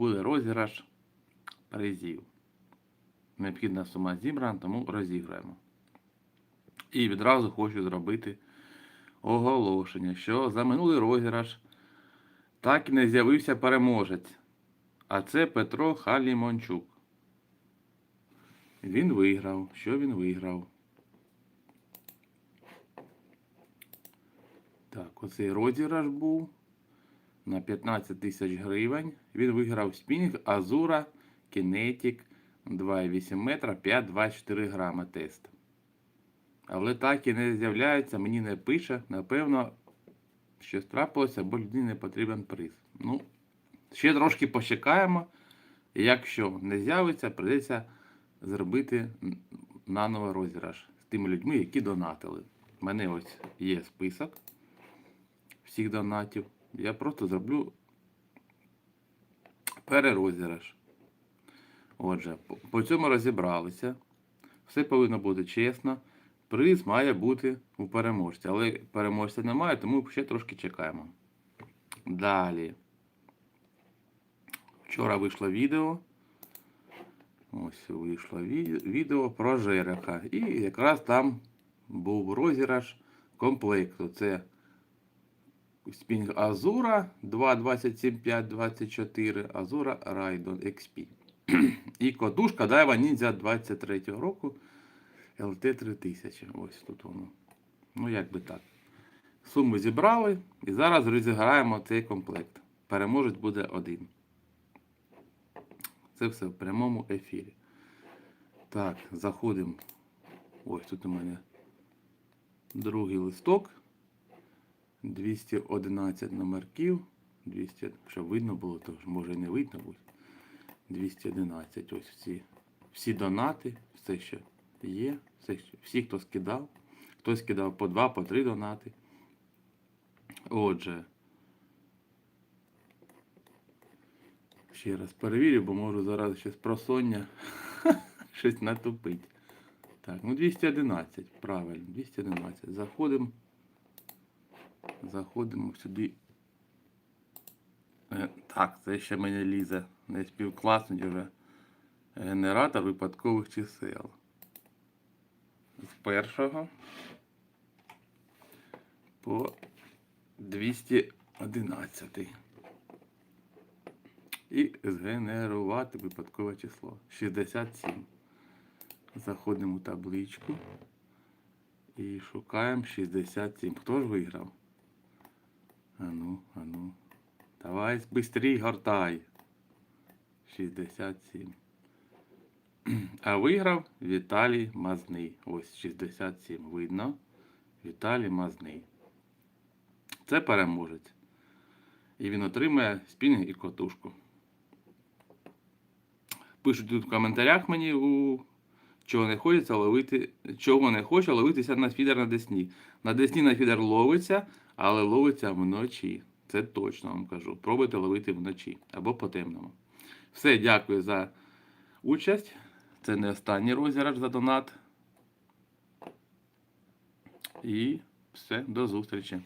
буде розіграш призів. Необхідна сума зібрана, тому розіграємо. І відразу хочу зробити оголошення, що за минулий розіграш так і не з'явився переможець. А це Петро Халімончук. Він виграв. Що він виграв? Так, оцей розіграш був на 15 тисяч гривень. Він виграв спінінг Азура Kinetic 2,8 метра 5,24 грама тест. Але так і не з'являється, мені не пише. Напевно, щось трапилося, бо людині не потрібен приз. Ну, ще трошки почекаємо. Якщо не з'явиться, прийдеться зробити наново розіграш з тими людьми, які донатили. У мене ось є список всіх донатів. Я просто зроблю перерозіграш. Отже, по цьому розібралися. Все повинно бути чесно. Приз має бути у переможця. Але переможця немає, тому ще трошки чекаємо. Далі. Вчора вийшло відео. Ось вийшло відео про жереха. І якраз там був розіграш комплекту. Це Спінг Азура 2.27.5.24, Азура Raidon XP. І кодушка Daiwa Ninja 23 року LT 3000. Ось тут воно. Ну, як би так. Суму зібрали і зараз розіграємо цей комплект. Переможець буде один. Це все в прямому ефірі. Так, заходимо. Ось тут у мене другий листок. 211 номерків. 200, щоб видно було, то може і не видно буде. 211. Ось всі, всі донати, все що є, все, що, всі, хто скидав. Хтось скидав по два, по три донати. Отже. Ще раз перевірю, бо можу зараз щось просоння щось натупить. Так, ну 211, правильно, 211. Заходимо. Заходимо сюди. Е, Так, це ще мені лізе. Не співкласний вже генератор випадкових чисел. З першого по 211. І згенерувати випадкове число. 67. Заходимо в табличку. І шукаємо 67. Хто ж виграв? Ану, ану. Давай быстрей гортай. 67. А виграв Віталій Мазний. Ось 67. Видно. Віталій Мазний. Це переможець. І він отримає спінінг і котушку. Пишуть тут в коментарях мені у чого не хочеться ловити, чого не хоче ловитися на фідер на Десні. На Десні на фідер ловиться, але ловиться вночі. Це точно вам кажу. Пробуйте ловити вночі або по темному. Все, дякую за участь. Це не останній розіграш за донат. І все, до зустрічі.